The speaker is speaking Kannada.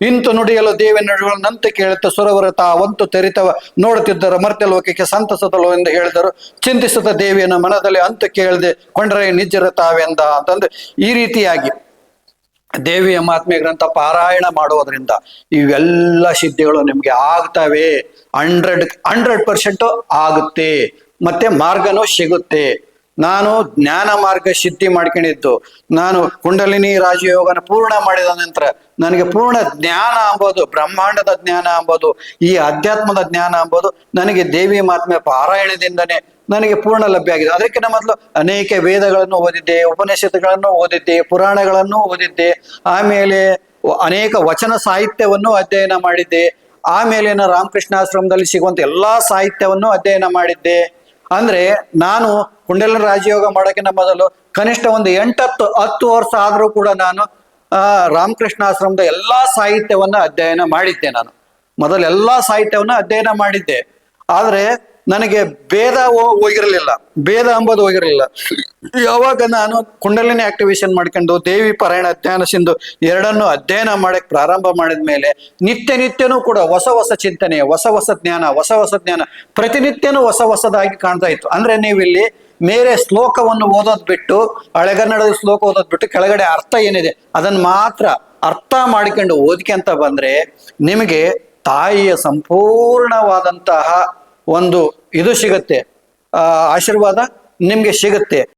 ಇಂತು ನುಡಿಯಲು ದೇವಿ ನಂತೆ ಕೇಳುತ್ತ ಸುರವರ ತಾವಂತು ತೆರಿತವ. ನೋಡುತ್ತಿದ್ದರು ಮರ್ತ್ಯ ಲೋಕಕ್ಕೆ ಸಂತಸದಲು ಎಂದು ಹೇಳಿದರು. ಚಿಂತಿಸುತ್ತ ದೇವಿಯನ್ನು ಮನದಲ್ಲಿ ಅಂತ ಕೇಳದೆ, ಕೊಂಡರೆ ನಿಜ್ಜರ ತಾವೆಂದ ಅಂತಂದ್ರೆ ಈ ರೀತಿಯಾಗಿ ದೇವಿಯ ಮಹಾತ್ಮೆ ಗ್ರಂಥ ಪಾರಾಯಣ ಮಾಡುವುದರಿಂದ ಇವೆಲ್ಲ ಸಿದ್ಧಿಗಳು ನಿಮ್ಗೆ ಆಗ್ತವೆ. ಹಂಡ್ರೆಡ್ ಹಂಡ್ರೆಡ್ ಪರ್ಸೆಂಟ್ ಆಗುತ್ತೆ. ಮತ್ತೆ ಮಾರ್ಗನೂ ಸಿಗುತ್ತೆ. ನಾನು ಜ್ಞಾನ ಮಾರ್ಗ ಸಿದ್ಧಿ ಮಾಡ್ಕೊಂಡಿದ್ದು. ನಾನು ಕುಂಡಲಿನಿ ರಾಜಯೋಗನ ಪೂರ್ಣ ಮಾಡಿದ ನಂತರ ನನಗೆ ಪೂರ್ಣ ಜ್ಞಾನ ಅಂಬೋದು, ಬ್ರಹ್ಮಾಂಡದ ಜ್ಞಾನ ಅಂಬೋದು, ಈ ಅಧ್ಯಾತ್ಮದ ಜ್ಞಾನ ಅಂಬೋದು, ನನಗೆ ದೇವಿ ಮಾತ್ಮೆ ಪಾರಾಯಣದಿಂದನೇ ನನಗೆ ಪೂರ್ಣ ಲಭ್ಯ ಆಗಿದೆ. ಅದಕ್ಕಿಂತ ಮೊದಲು ಅನೇಕ ವೇದಗಳನ್ನು ಓದಿದ್ದೆ, ಉಪನಿಷತ್ತುಗಳನ್ನು ಓದಿದ್ದೆ, ಪುರಾಣಗಳನ್ನು ಓದಿದ್ದೆ, ಆಮೇಲೆ ಅನೇಕ ವಚನ ಸಾಹಿತ್ಯವನ್ನು ಅಧ್ಯಯನ ಮಾಡಿದ್ದೆ. ಆಮೇಲೆ ರಾಮಕೃಷ್ಣ ರಾಮಕೃಷ್ಣಾಶ್ರಮದಲ್ಲಿ ಸಿಗುವಂತ ಎಲ್ಲಾ ಸಾಹಿತ್ಯವನ್ನು ಅಧ್ಯಯನ ಮಾಡಿದ್ದೆ. ಅಂದ್ರೆ ನಾನು ಕುಂಡಲ ರಾಜಯೋಗ ಮಾಡೋಕ್ಕಿಂತ ಮೊದಲು ಕನಿಷ್ಠ ಒಂದು ಎಂಟತ್ತು ಹತ್ತು ವರ್ಷ ಆದರೂ ಕೂಡ ನಾನು, ಆ, ರಾಮಕೃಷ್ಣ ಆಶ್ರಮದ ಎಲ್ಲಾ ಸಾಹಿತ್ಯವನ್ನ ಅಧ್ಯಯನ ಮಾಡಿದ್ದೆ ನಾನು. ಮೊದಲು ಎಲ್ಲಾ ಸಾಹಿತ್ಯವನ್ನ ಅಧ್ಯಯನ ಮಾಡಿದ್ದೆ. ಆದ್ರೆ ನನಗೆ ಭೇದ ಹೋಗಿರಲಿಲ್ಲ. ಭೇದ ಅಂಬೋದು ಹೋಗಿರಲಿಲ್ಲ. ಯಾವಾಗ ನಾನು ಕುಂಡಲಿನಿ ಆಕ್ಟಿವೇಶನ್ ಮಾಡ್ಕೊಂಡು ದೇವಿ ಪಾರಾಯಣ ಅಧ್ಯಯನ ಸಿಂಧು ಎರಡನ್ನು ಅಧ್ಯಯನ ಮಾಡಕ್ ಪ್ರಾರಂಭ ಮಾಡಿದ ಮೇಲೆ ನಿತ್ಯ ನಿತ್ಯನೂ ಕೂಡ ಹೊಸ ಹೊಸ ಚಿಂತನೆ, ಹೊಸ ಹೊಸ ಜ್ಞಾನ, ಹೊಸ ಹೊಸ ಜ್ಞಾನ ಪ್ರತಿನಿತ್ಯನೂ ಹೊಸ ಹೊಸದಾಗಿ ಕಾಣ್ತಾ ಇತ್ತು. ಅಂದ್ರೆ ನೀವು ಇಲ್ಲಿ ಮೇಲೆ ಶ್ಲೋಕವನ್ನು ಓದೋದ್ ಬಿಟ್ಟು, ಹಳೆಗನ್ನಡದ ಶ್ಲೋಕ ಓದೋದ್ ಬಿಟ್ಟು ಕೆಳಗಡೆ ಅರ್ಥ ಏನಿದೆ ಅದನ್ನ ಮಾತ್ರ ಅರ್ಥ ಮಾಡಿಕೊಂಡು ಅಂತ ಬಂದ್ರೆ ನಿಮಗೆ ತಾಯಿಯ ಸಂಪೂರ್ಣವಾದಂತಹ ಒಂದು ಇದು ಸಿಗತ್ತೆ. ಆಶೀರ್ವಾದ ನಿಮಗೆ ಸಿಗುತ್ತೆ.